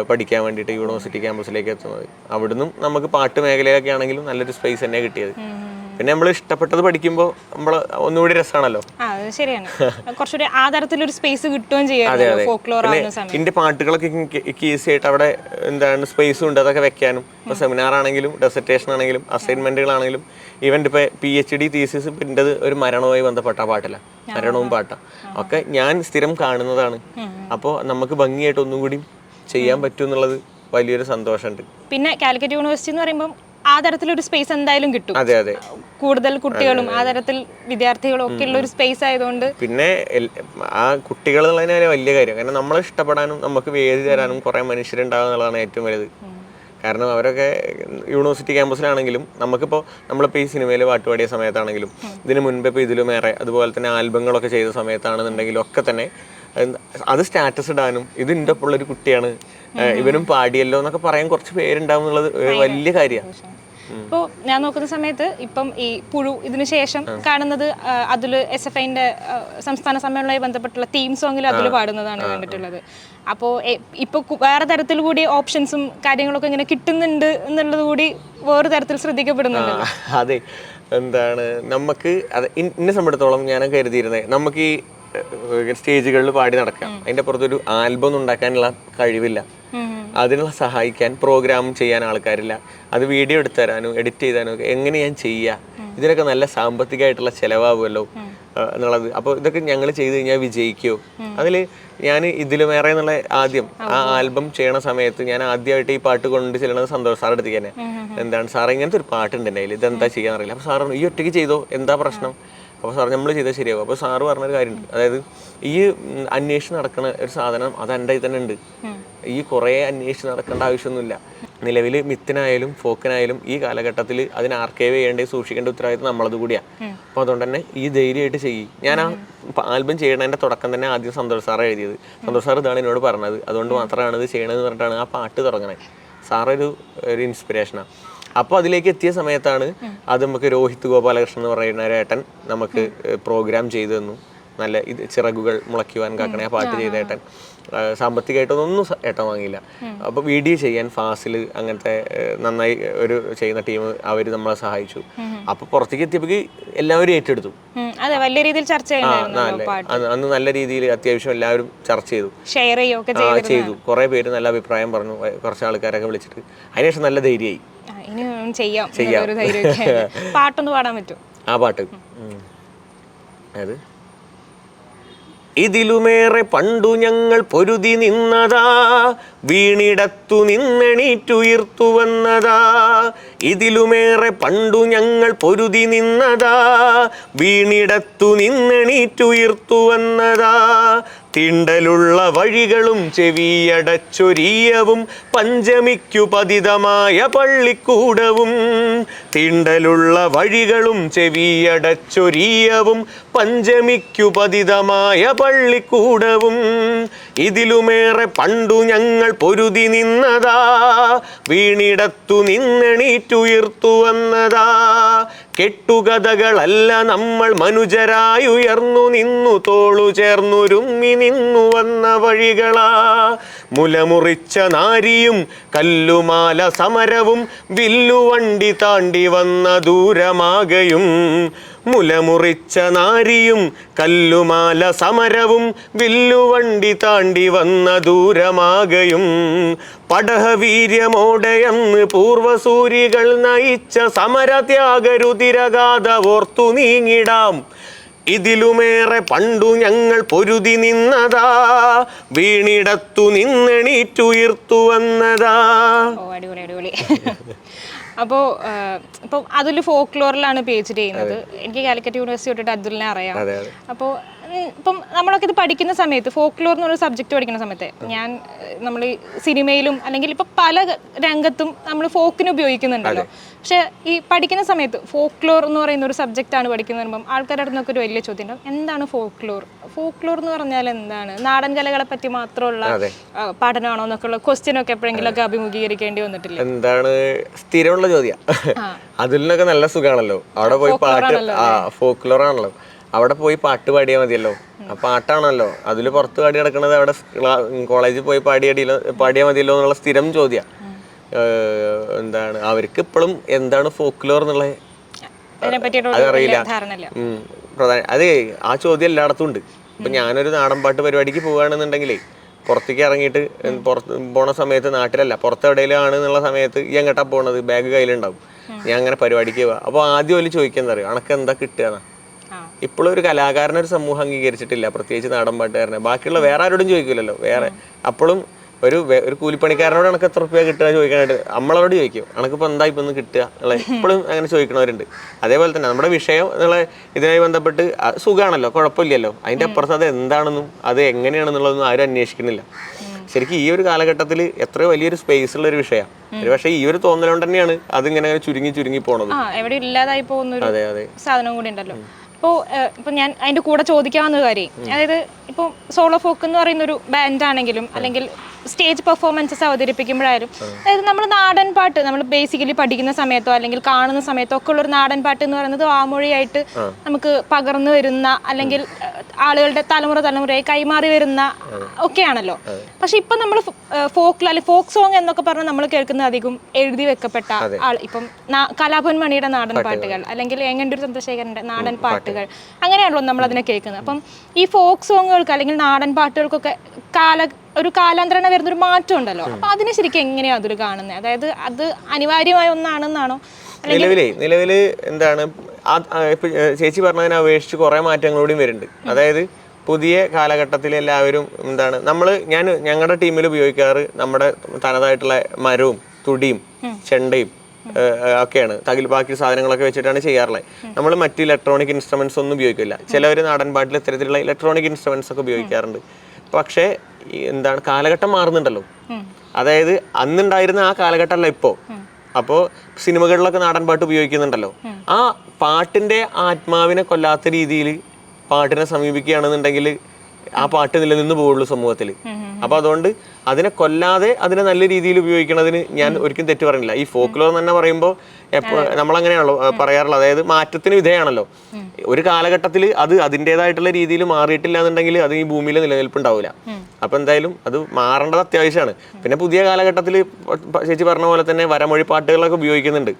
പഠിക്കാൻ വേണ്ടിയിട്ട് യൂണിവേഴ്സിറ്റി ക്യാമ്പസിലേക്ക് എത്തുന്നത്. അവിടുന്ന് നമുക്ക് പാട്ട് മേഖലയിലൊക്കെ ആണെങ്കിലും നല്ലൊരു സ്പേസ് തന്നെ കിട്ടിയത്. പിന്നെ നമ്മൾ ഇഷ്ടപ്പെട്ടത് പഠിക്കുമ്പോൾ നമ്മൾ ഒന്നുകൂടി രസമാണല്ലോ ശരിയാണ്. കുറച്ചൊരു ആ തരത്തിലൊരു സ്പേസ് കിട്ടുകയും എന്റെ പാട്ടുകളൊക്കെ എനിക്ക് ഈസി ആയിട്ട് അവിടെ എന്താണ് സ്പേസും ഉണ്ട് അതൊക്കെ വെക്കാനും. ഇപ്പൊ സെമിനാർ ആണെങ്കിലും ഡെസർട്ടേഷൻ ആണെങ്കിലും അസൈൻമെന്റുകളാണെങ്കിലും ഈവൻ ഇപ്പൊ പി എച്ച് ഡി തീസിസ് പിന്നത് ഒരു മരണവുമായി ബന്ധപ്പെട്ട പാട്ടില്ല. മരണവും പാട്ടാ. ഒക്കെ ഞാൻ സ്ഥിരം കാണുന്നതാണ്. അപ്പോൾ നമുക്ക് ഭംഗിയായിട്ട് ഒന്നും കൂടി ചെയ്യാൻ പറ്റും എന്നുള്ളത് വലിയൊരു സന്തോഷമുണ്ട്. പിന്നെ കാലിക്കറ്റ് യൂണിവേഴ്സിറ്റി എന്ന് പറയുമ്പോൾ ആ തരത്തിലൊരു സ്പേസ് എന്തായാലും കിട്ടും. അതെ അതെ. കൂടുതൽ കുട്ടികളും ആ തരത്തിൽ വിദ്യാർത്ഥികളും ഒക്കെ ഉള്ള ഒരു സ്പേസ് ആയതുകൊണ്ട് പിന്നെ ആ കുട്ടികൾ എന്നുള്ളതിന് വലിയ കാര്യം. കാരണം നമ്മളെ ഇഷ്ടപ്പെടാനും നമുക്ക് വേദി തരാനും കുറെ മനുഷ്യരുണ്ടാവുക എന്നുള്ളതാണ് ഏറ്റവും വലുത്. കാരണം അവരൊക്കെ യൂണിവേഴ്സിറ്റി ക്യാമ്പസിലാണെങ്കിലും നമുക്കിപ്പോൾ നമ്മളിപ്പോൾ ഈ സിനിമയിൽ പാട്ട് പാടിയ സമയത്താണെങ്കിലും ഇതിന് മുൻപ് ഇപ്പോൾ ഏറെ അതുപോലെ തന്നെ ആൽബങ്ങളൊക്കെ ചെയ്ത സമയത്താണെന്നുണ്ടെങ്കിലും ഒക്കെ തന്നെ അത് സ്റ്റാറ്റസ് ഇടാനും ഇത് എന്റെ ഒപ്പം ഒരു കുട്ടിയാണ്. ഇവനും പാടിയല്ലോ എന്നൊക്കെ പറയാൻ കുറച്ച് പേരുണ്ടാവും എന്നുള്ളത് വലിയ കാര്യമാണ് ഇപ്പോൾ ഞാൻ നോക്കുന്ന സമയത്ത് ഇപ്പം ഈ പുഴു ഇതിനു ശേഷം കാണുന്നത് അതിൽ എസ് എഫ് ഐന്റെ സംസ്ഥാന സമ്മേളനവുമായി ബന്ധപ്പെട്ടുള്ള തീം സോങ്ങിൽ അതിൽ പാടുന്നതാണ് കണ്ടിട്ടുള്ളത്. അപ്പോൾ ഇപ്പോൾ വേറെ തരത്തിൽ കൂടി ഓപ്ഷൻസും കാര്യങ്ങളൊക്കെ ഇങ്ങനെ കിട്ടുന്നുണ്ട് എന്നുള്ളത് കൂടി വേറെ തരത്തിൽ ശ്രദ്ധിക്കപ്പെടുന്നുണ്ട് അതെ. എന്താണ് നമുക്ക് അത് എന്നെ സംബന്ധിച്ചിടത്തോളം ഞാൻ കരുതിയിരുന്നത് നമുക്ക് ഈ സ്റ്റേജുകളിൽ പാടി നടക്കാം. അതിന്റെ പുറത്തൊരു ആൽബം ഉണ്ടാക്കാനുള്ള കഴിവില്ല. അതിനുള്ള സഹായിക്കാൻ പ്രോഗ്രാം ചെയ്യാൻ ആൾക്കാരില്ല. അത് വീഡിയോ എടുത്തു തരാനോ എഡിറ്റ് ചെയ്താനോ എങ്ങനെ ഞാൻ ചെയ്യുക ഇതിനൊക്കെ നല്ല സാമ്പത്തികമായിട്ടുള്ള ചിലവാകുമല്ലോ എന്നുള്ളത്. അപ്പോൾ ഇതൊക്കെ ഞങ്ങൾ ചെയ്തു കഴിഞ്ഞാൽ വിജയിക്കുമോ അതിൽ ഞാൻ ഇതിലുമേറെ എന്നുള്ള ആദ്യം ആ ആൽബം ചെയ്യണ സമയത്ത് ഞാൻ ആദ്യമായിട്ട് ഈ പാട്ട് കൊണ്ട് ചെല്ലണത് സന്തോഷം സാർ അടുത്തേക്ക് തന്നെ. എന്താണ് സാർ ഇങ്ങനത്തെ ഒരു പാട്ടുണ്ട് എന്റെ കയ്യിൽ ഇതെന്താ ചെയ്യാൻ അറിയില്ല അപ്പോൾ സാർ ഈ ഒറ്റയ്ക്ക് ചെയ്തോ? എന്താ പ്രശ്നം? അപ്പോൾ സാർ നമ്മൾ ചെയ്താൽ ശരിയാവും. അപ്പോൾ സാറ് പറഞ്ഞൊരു കാര്യമുണ്ട്. അതായത് ഈ അന്വേഷണം നടക്കുന്ന ഒരു സാധനം അത് എന്റെ തന്നെ ഉണ്ട്. ഈ കുറേ അന്വേഷണം നടക്കേണ്ട ആവശ്യമൊന്നുമില്ല. നിലവിൽ മിത്തിനായാലും ഫോക്കിനായാലും ഈ കാലഘട്ടത്തിൽ അതിന് ആർക്കൈവ് ചെയ്യേണ്ടത് സൂക്ഷിക്കേണ്ട ഉത്തരവാദിത്വം നമ്മളത് കൂടിയാണ് അപ്പോൾ അതുകൊണ്ട് തന്നെ ഈ ധൈര്യമായിട്ട് ചെയ്യും. ഞാൻ ആ ആൽബം ചെയ്യണതിന്റെ തുടക്കം തന്നെ ആദ്യം സന്തോഷ് സാറ് എഴുതിയത്. സന്തോഷ് സാർ ഇതാണ് എന്നോട് പറഞ്ഞത്. അതുകൊണ്ട് മാത്രമാണ് ഇത് ചെയ്യണമെന്ന് പറഞ്ഞിട്ടാണ് ആ പാട്ട് തുടങ്ങണത് സാറൊരു ഒരു ഇൻസ്പിറേഷനാണ് അപ്പോൾ അതിലേക്ക് എത്തിയ സമയത്താണ് അത് നമുക്ക് രോഹിത് ഗോപാലകൃഷ്ണൻ എന്ന് പറയുന്ന ഒരു ഏട്ടൻ നമുക്ക് പ്രോഗ്രാം ചെയ്തു തന്നു. നല്ല ഇത് ചിറകുകൾ മുളയ്ക്കുവാൻ കാക്കണേ ആ പാട്ട് ചെയ്ത ഏട്ടൻ. സാമ്പത്തികമായിട്ടൊന്നും ഏട്ടൻ വാങ്ങിയില്ല. അപ്പോൾ വീഡിയോ ചെയ്യാൻ ഫാസിൽ അങ്ങനത്തെ നന്നായി ഒരു ചെയ്യുന്ന ടീം അവർ നമ്മളെ സഹായിച്ചു. അപ്പോൾ പുറത്തേക്ക് എത്തിയപ്പോൾ എല്ലാവരും ഏറ്റെടുത്തു. അതെ വലിയ രീതിയിൽ ചർച്ച അന്ന് നല്ല രീതിയിൽ അത്യാവശ്യം എല്ലാവരും ചർച്ച ചെയ്തു. ഷെയർ ചെയ്തു. കുറേ പേര് നല്ല അഭിപ്രായം പറഞ്ഞു. കുറച്ച് ആൾക്കാരൊക്കെ വിളിച്ചിട്ട്. അതിനുശേഷം നല്ല ധൈര്യമായി. ഇനി ചെയ്യാം ചെയ്യാം. ഒരു ധൈര്യമൊക്കെ (laughs) പാട്ടൊന്ന് പാടാൻ പറ്റും ആ പാട്ട്. അത് ഇതിലുമേറെ പണ്ടു ഞങ്ങൾ പൊരുതി നിന്നതാ വീണിടത്തു നിന്നെണീറ്റുയർത്തു വന്നതാ. ഇതിലുമേറെ പണ്ടു ഞങ്ങൾ പൊരുതി നിന്നതാ വീണിടത്തു നിന്നെണീറ്റുയർത്തു വന്നതാ. തീണ്ടലുള്ള വഴികളും ചെവിയടച്ചൊരിയവും പഞ്ചമിക്കു പതിതമായ പള്ളിക്കൂടവും. തിണ്ടലുള്ള വഴികളും ചെവിയടച്ചൊരിയവും പഞ്ചമിക്കു പതിതമായ പള്ളിക്കൂടവും ഇതിലുമേറെ പണ്ടു ഞങ്ങൾ പൊരുതി നിന്നതാ. വീണിടത്തു നിന്നെണീറ്റുയർത്തു വന്നതാ. കെട്ടുകഥകളല്ല നമ്മൾ മനുജരായുയർന്നു നിന്നു തോളു ചേർന്നുരുമ്മി നിന്നു വന്ന വഴികളാ. മുലമുറിച്ച നാരിയും കല്ലുമാല സമരവും വില്ലുവണ്ടി താണ്ടി വന്ന ദൂരമാകയും മുലമുറിച്ച നാരിയും കല്ലുമാല സമരവും വില്ലുവണ്ടി താണ്ടി വന്ന ദൂരമാകയും പടഹവീര്യമോടെയന്ന് പൂർവസൂരികൾ നയിച്ച സമരത്യാഗരുതിരഗാഥ ഓർത്തു നീങ്ങിടാം. ഇതിലുമേറെ പണ്ടു ഞങ്ങൾ പൊരുതി നിന്നതാ. വീണിടത്തു നിന്നെണീറ്റുയർത്തു വന്നതാ. അടിപൊളി. അടിപൊളി. അപ്പോൾ ഇപ്പം അതൊരു ഫോക്ലോറിലാണ് പി എച്ച് ഡി ചെയ്യുന്നത് എനിക്ക് കാലിക്കറ്റ് യൂണിവേഴ്സിറ്റി തൊട്ടിട്ട് അതുലിനെ അറിയാം. അപ്പോൾ ഇപ്പം നമ്മളൊക്കെ ഇത് പഠിക്കുന്ന സമയത്ത് ഫോക്ലോർ എന്ന് പറയുന്ന സബ്ജക്റ്റ് പഠിക്കുന്ന സമയത്ത് ഞാൻ നമ്മൾ സിനിമയിലും അല്ലെങ്കിൽ ഇപ്പം പല രംഗത്തും നമ്മൾ ഫോക്കിന് ഉപയോഗിക്കുന്നുണ്ടല്ലോ. പക്ഷെ ഈ പഠിക്കുന്ന സമയത്ത് ഫോക്ലോർ എന്ന് പറയുന്ന ഒരു സബ്ജക്റ്റാണ് പഠിക്കുന്നത് പറയുമ്പം ആൾക്കാരുടെ അടുത്ത് നിന്നൊക്കെ ഒരു വലിയ ചോദ്യം ഉണ്ടാവും. എന്താണ് ഫോക്ലോർ ഫോക്ലോർ എന്ന് പറഞ്ഞാൽ എന്താണ്? നാടൻ കലകളെ പറ്റി മാത്രമുള്ള പഠനമാണോ എന്നൊക്കെയുള്ള ക്വസ്റ്റ്യൻ ഒക്കെ എപ്പോഴെങ്കിലും ഒക്കെ അഭിമുഖീകരിക്കേണ്ടി വന്നിട്ടില്ല? എന്താണ് സ്ഥിരമുള്ള ചോദ്യം. അതിൽ നിന്നൊക്കെ നല്ല സുഖമാണല്ലോ അവിടെ പോയി പാട്ട് ഫോക്ലോർ ആണല്ലോ. അവിടെ പോയി പാട്ട് പാടിയാൽ മതിയല്ലോ. ആ പാട്ടാണല്ലോ. അതിൽ പുറത്ത് പാടി നടക്കുന്നത് അവിടെ കോളേജിൽ പോയി പാടിയടിയിലോ പാടിയാൽ മതിയല്ലോ എന്നുള്ള സ്ഥിരം ചോദ്യം. എന്താണ്? അവർക്ക് ഇപ്പോഴും എന്താണ് ഫോക്ലോർ എന്നുള്ള അതറിയില്ല. പ്രധാന അതെ ആ ചോദ്യം എല്ലായിടത്തും ഉണ്ട്. ഇപ്പൊ ഞാനൊരു നാടൻ പാട്ട് പരിപാടിക്ക് പോവുകയാണെന്നുണ്ടെങ്കിലേ പുറത്തേക്ക് ഇറങ്ങിയിട്ട് പുറത്ത് പോണ സമയത്ത് നാട്ടിലല്ല പുറത്ത് എവിടെയെങ്കിലും ആണ് എന്നുള്ള സമയത്ത് ഈ എങ്ങട്ടാ പോണത്? ബാഗ് കയ്യിലുണ്ടാവും. ഞാൻ അങ്ങനെ പരിപാടിക്ക് പോവാ. അപ്പോൾ ആദ്യം ഒരു ചോദിക്കാൻ അറിയാം? അണക്ക് എന്താ കിട്ടുക ഇപ്പോഴും ഒരു കലാകാരനെ ഒരു സമൂഹം അംഗീകരിച്ചിട്ടില്ല പ്രത്യേകിച്ച് നാടൻ പാട്ടുകാരനെ. ബാക്കിയുള്ള വേറെ ആരോടും ചോദിക്കില്ലല്ലോ വേറെ അപ്പോഴും ഒരു ഒരു കൂലിപ്പണിക്കാരനോട് എനിക്ക് എത്ര റുപ്യ കിട്ടുക ചോദിക്കാനായിട്ട് നമ്മളോട് ചോദിക്കും. അനക്കിപ്പോൾ എന്താ ഇപ്പം ഒന്ന് കിട്ടുക? എന്നുള്ള ഇപ്പോഴും അങ്ങനെ ചോദിക്കണവരുണ്ട്. അതേപോലെ തന്നെ നമ്മുടെ വിഷയം എന്നുള്ള ഇതിനായി ബന്ധപ്പെട്ട് സുഖമാണല്ലോ കുഴപ്പമില്ലല്ലോ. അതിന്റെ അപ്പുറത്ത് അത് എന്താണെന്നും അത് എങ്ങനെയാണെന്നുള്ളതൊന്നും ആരും അന്വേഷിക്കുന്നില്ല. ശരിക്കും ഈ ഒരു കാലഘട്ടത്തിൽ എത്രയോ വലിയൊരു സ്പേസ് ഉള്ള ഒരു വിഷയമാണ് പക്ഷെ ഈ ഒരു തോന്നലുകൊണ്ട് തന്നെയാണ് അതിങ്ങനെ ചുരുങ്ങി ചുരുങ്ങി പോണത്. എവിടെ ഇല്ലാതായി പോകുന്ന ഒരു അതെ അതെ. സാധനം കൂടി ഉണ്ടല്ലോ. ഇപ്പോൾ ഇപ്പോൾ ഞാൻ അതിന്റെ കൂടെ ചോദിക്കാവുന്ന കാര്യം. അതായത് ഇപ്പോൾ സോളോ ഫോക്ക് എന്ന് പറയുന്ന ഒരു ബാൻഡ് ആണെങ്കിലും അല്ലെങ്കിൽ സ്റ്റേജ് പെർഫോമൻസസ് അവതരിപ്പിക്കുമ്പോഴായാലും അതായത് നമ്മൾ നാടൻ പാട്ട് നമ്മൾ ബേസിക്കലി പഠിക്കുന്ന സമയത്തോ അല്ലെങ്കിൽ കാണുന്ന സമയത്തോ ഒക്കെ ഉള്ള ഒരു നാടൻ പാട്ട് എന്ന് പറയുന്നത് വാമൊഴിയായിട്ട് നമുക്ക് പകർന്നു വരുന്ന അല്ലെങ്കിൽ ആളുകളുടെ തലമുറ തലമുറയായി കൈമാറി വരുന്ന ഒക്കെയാണല്ലോ. പക്ഷെ ഇപ്പം നമ്മൾ ഫോക്ക് അല്ലെങ്കിൽ ഫോക്ക് സോങ് എന്നൊക്കെ പറഞ്ഞാൽ നമ്മൾ കേൾക്കുന്ന അധികം എഴുതി വെക്കപ്പെട്ട ആൾ ഇപ്പം കലാഭവൻ മണിയുടെ നാടൻ പാട്ടുകൾ. അല്ലെങ്കിൽ ഏങ്ങണ്ടൂർ ചന്ദ്രശേഖരന്റെ നാടൻ പാട്ടുകൾ. അങ്ങനെയാണല്ലോ നമ്മൾ അതിനെ കേൾക്കുന്നത്. അപ്പം ഈ ഫോക്ക് സോങ്ങുകൾക്ക് അല്ലെങ്കിൽ നാടൻ പാട്ടുകൾക്കൊക്കെ കാല ഒരു കാലാന്തരണ വരുന്ന ഒരു മാറ്റം ഉണ്ടല്ലോ. അപ്പൊ അതിനെ ശരിക്കും എങ്ങനെയാണ് അതൊരു കാണുന്നത്? അതായത് അത് അനിവാര്യമായ ഒന്നാണെന്നാണോ? നിലവിലെ നിലവിൽ എന്താണ് ചേച്ചി പറഞ്ഞതിനെ അപേക്ഷിച്ച് കുറേ മാറ്റങ്ങളൂടെയും വരുന്നുണ്ട്. അതായത് പുതിയ കാലഘട്ടത്തിൽ എല്ലാവരും എന്താണ് നമ്മൾ ഞാൻ ഞങ്ങളുടെ ടീമിൽ ഉപയോഗിക്കാറ് നമ്മുടെ തനതായിട്ടുള്ള മരവും തുടിയും ചെണ്ടയും ഒക്കെയാണ്. തകിൽ ബാക്കി സാധനങ്ങളൊക്കെ വെച്ചിട്ടാണ് ചെയ്യാറുള്ളത് നമ്മൾ മറ്റ് ഇലക്ട്രോണിക് ഇൻസ്ട്രുമെന്റ്സ് ഒന്നും ഉപയോഗിക്കില്ല. ചിലവർ നാടൻ പാട്ടിൽ ഇത്തരത്തിലുള്ള ഇലക്ട്രോണിക് ഇൻസ്ട്രുമെന്റ്സ് ഒക്കെ ഉപയോഗിക്കാറുണ്ട്. പക്ഷേ എന്താണ് കാലഘട്ടം മാറുന്നുണ്ടല്ലോ. അതായത് അന്നുണ്ടായിരുന്ന ആ കാലഘട്ടമല്ല ഇപ്പോൾ അപ്പോൾ സിനിമകളിലൊക്കെ നാടൻ പാട്ട് ഉപയോഗിക്കുന്നുണ്ടല്ലോ. ആ പാട്ടിന്റെ ആത്മാവിനെ കൊല്ലാത്ത രീതിയിൽ പാട്ടിനെ സമീപിക്കുകയാണെന്നുണ്ടെങ്കിൽ ആ പാട്ട് നിലനിന്ന് പോവുള്ളൂ സമൂഹത്തിൽ അപ്പൊ അതുകൊണ്ട് അതിനെ കൊല്ലാതെ അതിനെ നല്ല രീതിയിൽ ഉപയോഗിക്കണതിന് ഞാൻ ഒരിക്കലും തെറ്റ് പറഞ്ഞില്ല. ഈ ഫോക്ലോർ തന്നെ പറയുമ്പോൾ നമ്മളങ്ങനെയാണല്ലോ പറയാറുള്ളത്. അതായത് മാറ്റത്തിന് വിധേയമാണല്ലോ ഒരു കാലഘട്ടത്തിൽ അത് അതിന്റെതായിട്ടുള്ള രീതിയിൽ മാറിയിട്ടില്ല എന്നുണ്ടെങ്കിൽ അത് ഈ ഭൂമിയിൽ നിലനിൽപ്പ് ഉണ്ടാവില്ല അപ്പൊ എന്തായാലും അത് മാറേണ്ടത് അത്യാവശ്യമാണ്. പിന്നെ പുതിയ കാലഘട്ടത്തിൽ ചേച്ചി പറഞ്ഞ പോലെ തന്നെ വരമൊഴി പാട്ടുകളൊക്കെ ഉപയോഗിക്കുന്നുണ്ട്.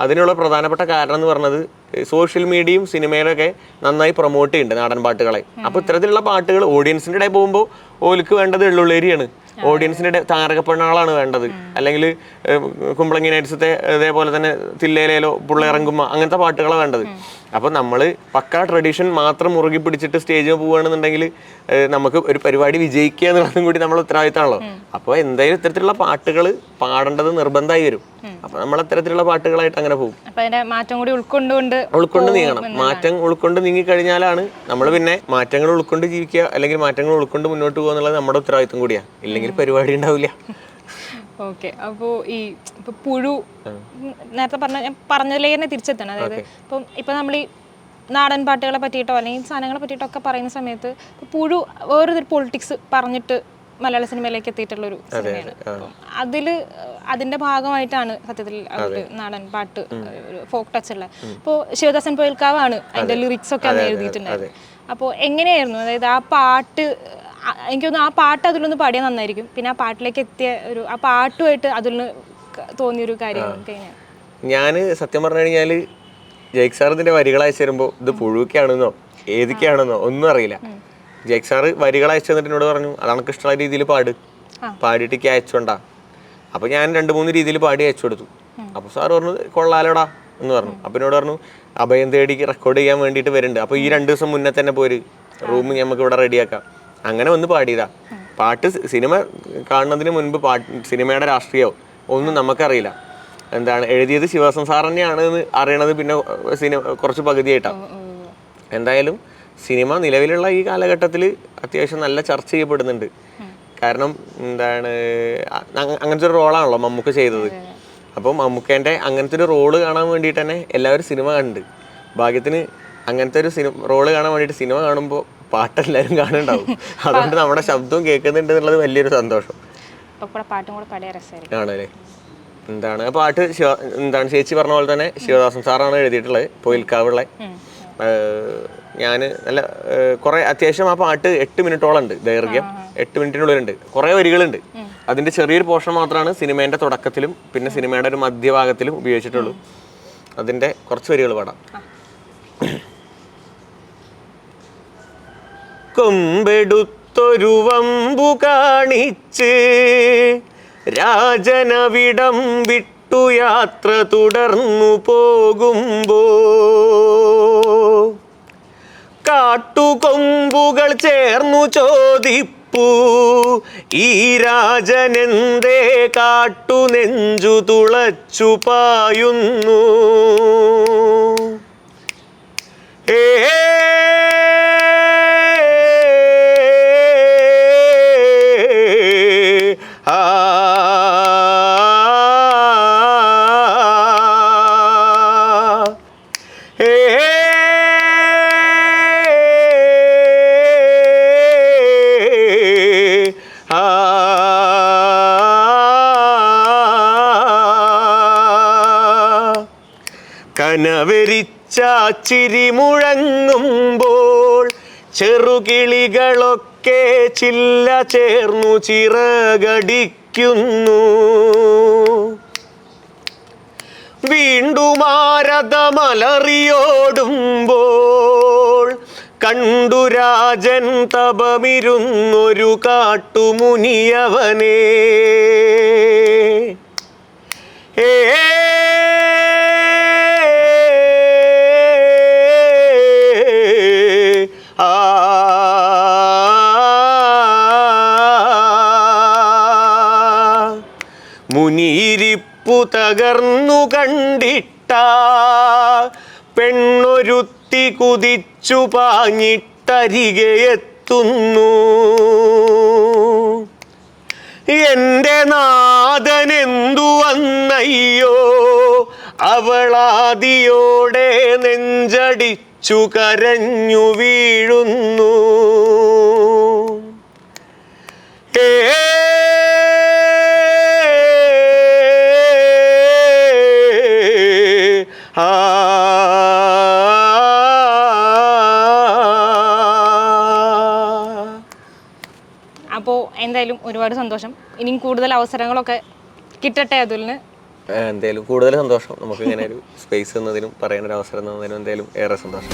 അതിനുള്ള പ്രധാനപ്പെട്ട കാരണം എന്ന് പറഞ്ഞത് സോഷ്യൽ മീഡിയയും സിനിമയിലൊക്കെ നന്നായി പ്രൊമോട്ട് ചെയ്യുന്നുണ്ട് നാടൻ പാട്ടുകളെ. അപ്പൊ ഇത്തരത്തിലുള്ള പാട്ടുകൾ ഓഡിയൻസിന്റെ ഇടയിൽ പോകുമ്പോൾ ഓലിക്ക് വേണ്ടത് എള്ളുള്ളേരിയാണ്. ഓഡിയൻസിന്റെ താരകപ്പെണ്ണാളാണ് വേണ്ടത്. അല്ലെങ്കിൽ കുമ്പളങ്ങി നൈറ്റ്സത്തെ ഇതേപോലെ തന്നെ തില്ലേലേലോ പുള്ളയിറങ്ങുമ്പോ അങ്ങനത്തെ പാട്ടുകളാണ് വേണ്ടത്. അപ്പൊ നമ്മൾ പക്കാ ട്രഡീഷൻ മാത്രം മുറുകി പിടിച്ചിട്ട് സ്റ്റേജിൽ പോവുകയാണെന്നുണ്ടെങ്കിൽ നമുക്ക് ഒരു പരിപാടി വിജയിക്കുക എന്നുള്ളതും കൂടി നമ്മൾ ഉത്തരവാദിത്തമാണല്ലോ. അപ്പോൾ എന്തായാലും ഇത്തരത്തിലുള്ള പാട്ടുകൾ പാടേണ്ടത് നിർബന്ധമായി വരും. അപ്പൊ നമ്മൾ അത്തരത്തിലുള്ള പാട്ടുകളായിട്ട് അങ്ങനെ പോകും. മാറ്റം കൂടി ഉൾക്കൊണ്ടുകൊണ്ട് ഉൾക്കൊണ്ട് നീങ്ങണം. മാറ്റം ഉൾക്കൊണ്ട് നീങ്ങി കഴിഞ്ഞാലാണ് നമ്മൾ പിന്നെ മാറ്റങ്ങൾ ഉൾക്കൊണ്ട് ജീവിക്കുക അല്ലെങ്കിൽ മാറ്റങ്ങൾ ഉൾക്കൊണ്ട് മുന്നോട്ട് പോകുക എന്നുള്ളത് നമ്മുടെ ഉത്തരവാദിത്വം കൂടിയാണ് ഇല്ലെങ്കിൽ പരിപാടി ഉണ്ടാവില്ല. ഓക്കെ അപ്പോ ഈ ഇപ്പൊ പുഴു നേരത്തെ പറഞ്ഞ ഞാൻ പറഞ്ഞതിലേക്ക് തന്നെ തിരിച്ചെത്തണം. അതായത് ഇപ്പം ഇപ്പൊ നമ്മൾ ഈ നാടൻ പാട്ടുകളെ പറ്റിയിട്ടോ അല്ലെങ്കിൽ സാധനങ്ങളെ പറ്റിയിട്ടോ ഒക്കെ പറയുന്ന സമയത്ത് പുഴു വേറൊരു പൊളിറ്റിക്സ് പറഞ്ഞിട്ട് മലയാള സിനിമയിലേക്ക് എത്തിയിട്ടുള്ള ഒരു സിനിമയാണ്. അപ്പം അതിൽ അതിന്റെ ഭാഗമായിട്ടാണ് സത്യത്തിൽ ഒരു നാടൻ പാട്ട് ഫോക്ക് ടച്ച് ഉള്ള ഇപ്പോൾ ശിവദാസൻ പോയൽക്കാവാണ് അതിന്റെ ലിറിക്സ് ഒക്കെ അന്ന് എഴുതിയിട്ടുണ്ടായത്. അപ്പോൾ എങ്ങനെയായിരുന്നു? അതായത് ആ പാട്ട് ആ- എനിക്ക് തോന്നുന്നു ആ പാട്ട് അതിലൊന്ന് പാടിയാൽ നന്നായിരിക്കും. പിന്നെ ആ പാട്ടിലേക്ക് എത്തിയ ഒരു ആ പാട്ടുമായിട്ട് അതിലൊന്ന് നിന്ന് തോന്നിയൊരു കാര്യം ഞാൻ സത്യം പറഞ്ഞു കഴിഞ്ഞാൽ ജയ്ക് സാറിന്റെ ഇതിന്റെ വരികൾ അയച്ചു തരുമ്പോൾ ഇത് പുഴുവൊക്കെയാണെന്നോ ഏതൊക്കെയാണെന്നോ ഒന്നും അറിയില്ല. ജയ്ക് സാറ് വരികൾ അയച്ചു തന്നിട്ട് എന്നോട് പറഞ്ഞു അതാണ് ഇഷ്ടമുള്ള രീതിയിൽ പാട്. പാടിയിട്ട് എനിക്ക് അയച്ചോണ്ടാ. അപ്പൊ ഞാൻ രണ്ട് മൂന്ന് രീതിയിൽ പാടി അയച്ചു കൊടുത്തു. അപ്പൊ സാർ പറഞ്ഞു കൊള്ളാലോടാ എന്ന് പറഞ്ഞു. അപ്പൊ എന്നോട് പറഞ്ഞു അഭയം തേടി റെക്കോർഡ് ചെയ്യാൻ വേണ്ടിയിട്ട് വരുന്നുണ്ട്. അപ്പൊ ഈ രണ്ട് ദിവസം മുന്നേ തന്നെ പോര്. റൂം നമുക്ക് ഇവിടെ റെഡിയാക്കാം അങ്ങനെ വന്ന് പാടിയതാ. പാട്ട് സിനിമ കാണുന്നതിന് മുൻപ് പാട്ട് സിനിമയുടെ രാഷ്ട്രീയമോ ഒന്നും നമുക്കറിയില്ല. എന്താണ് എഴുതിയത് ശിവദാസൻ സാർ തന്നെയാണ് എന്ന് അറിയണത് പിന്നെ സിനിമ കുറച്ച് പകുതിയായിട്ടാണ് എന്തായാലും സിനിമ നിലവിലുള്ള ഈ കാലഘട്ടത്തിൽ അത്യാവശ്യം നല്ല ചർച്ച ചെയ്യപ്പെടുന്നുണ്ട്. കാരണം എന്താണ് അങ്ങനത്തെ ഒരു റോളാണല്ലോ മമ്മൂക്ക ചെയ്തത്. അപ്പോൾ മമ്മൂക്കേന്റെ അങ്ങനത്തെ ഒരു റോൾ കാണാൻ വേണ്ടിയിട്ട് തന്നെ എല്ലാവരും സിനിമ കണ്ട്. ഭാഗ്യത്തിന് അങ്ങനത്തെ ഒരു സിനിമ റോൾ കാണാൻ വേണ്ടിയിട്ട് സിനിമ കാണുമ്പോൾ പാട്ടെല്ലാവരും കാണുന്നുണ്ടാവും. അതുകൊണ്ട് നമ്മുടെ ശബ്ദവും കേൾക്കുന്നുണ്ട് എന്നുള്ളത് വലിയൊരു സന്തോഷം. പാട്ടും കൂടെ ആണല്ലേ? എന്താണ്? ആ പാട്ട് ശിവ എന്താണ് ചേച്ചി പറഞ്ഞ പോലെ തന്നെ ശിവദാസൻ സാറാണ് എഴുതിയിട്ടുള്ളത്. പോയിൽക്കാവുള്ള ഞാൻ നല്ല കുറെ അത്യാവശ്യം ആ പാട്ട് എട്ട് മിനിറ്റോളം ഉണ്ട് ദൈർഘ്യം. എട്ട് മിനിറ്റിനുള്ളിലുണ്ട്. കുറെ വരികളുണ്ട്. അതിന്റെ ചെറിയൊരു പോർഷൻ മാത്രമാണ് സിനിമേന്റെ തുടക്കത്തിലും പിന്നെ സിനിമയുടെ ഒരു മധ്യഭാഗത്തിലും ഉപയോഗിച്ചിട്ടുള്ളൂ. അതിന്റെ കുറച്ച് വരികൾ പാടാം. കൊമ്പെടുത്തൊരു വമ്പു കാണിച്ച് രാജനവിടം വിട്ടു യാത്ര തുടർന്നു പോകുമ്പോ കാട്ടുകൊമ്പുകൾ ചേർന്നു ചോദിപ്പു ഈ രാജനെന്തേ കാട്ടു നെഞ്ചു തുളച്ചു പായുന്നു? ഏ കനവരിച്ചാച്ചിരി മുഴങ്ങുമ്പോൾ ചെറുകിളികളൊക്കെ ചില്ല ചേർന്നു ചിറകടിക്കുന്നു. വീണ്ടും ആരതമലറിയോടുമ്പോൾ കണ്ടു രാജൻ തപമിരുന്നൊരു കാട്ടുമുനിയവനേ. ഏ തകർന്നു കണ്ടിട്ട പെണ്ണൊരുത്തി കുതിച്ചു പാങ്ങിട്ടരികെത്തുന്നു എത്തുന്നു എന്റെ നാഥനെന്തു വന്നയ്യോ? അവളാദിയോടെ നെഞ്ചടിച്ചു കരഞ്ഞു വീഴുന്നു. ഒരുപാട് സന്തോഷം. ഇനിയും കൂടുതൽ അവസരങ്ങളൊക്കെ കിട്ടട്ടെ അതുലിന്? എന്തായാലും കൂടുതൽ സന്തോഷം. നമുക്ക് ഇങ്ങനെ ഒരു സ്പേസ് തന്നതിനും പറയാനൊരു അവസരം തന്നതിനും എന്തായാലും ഏറെ സന്തോഷം.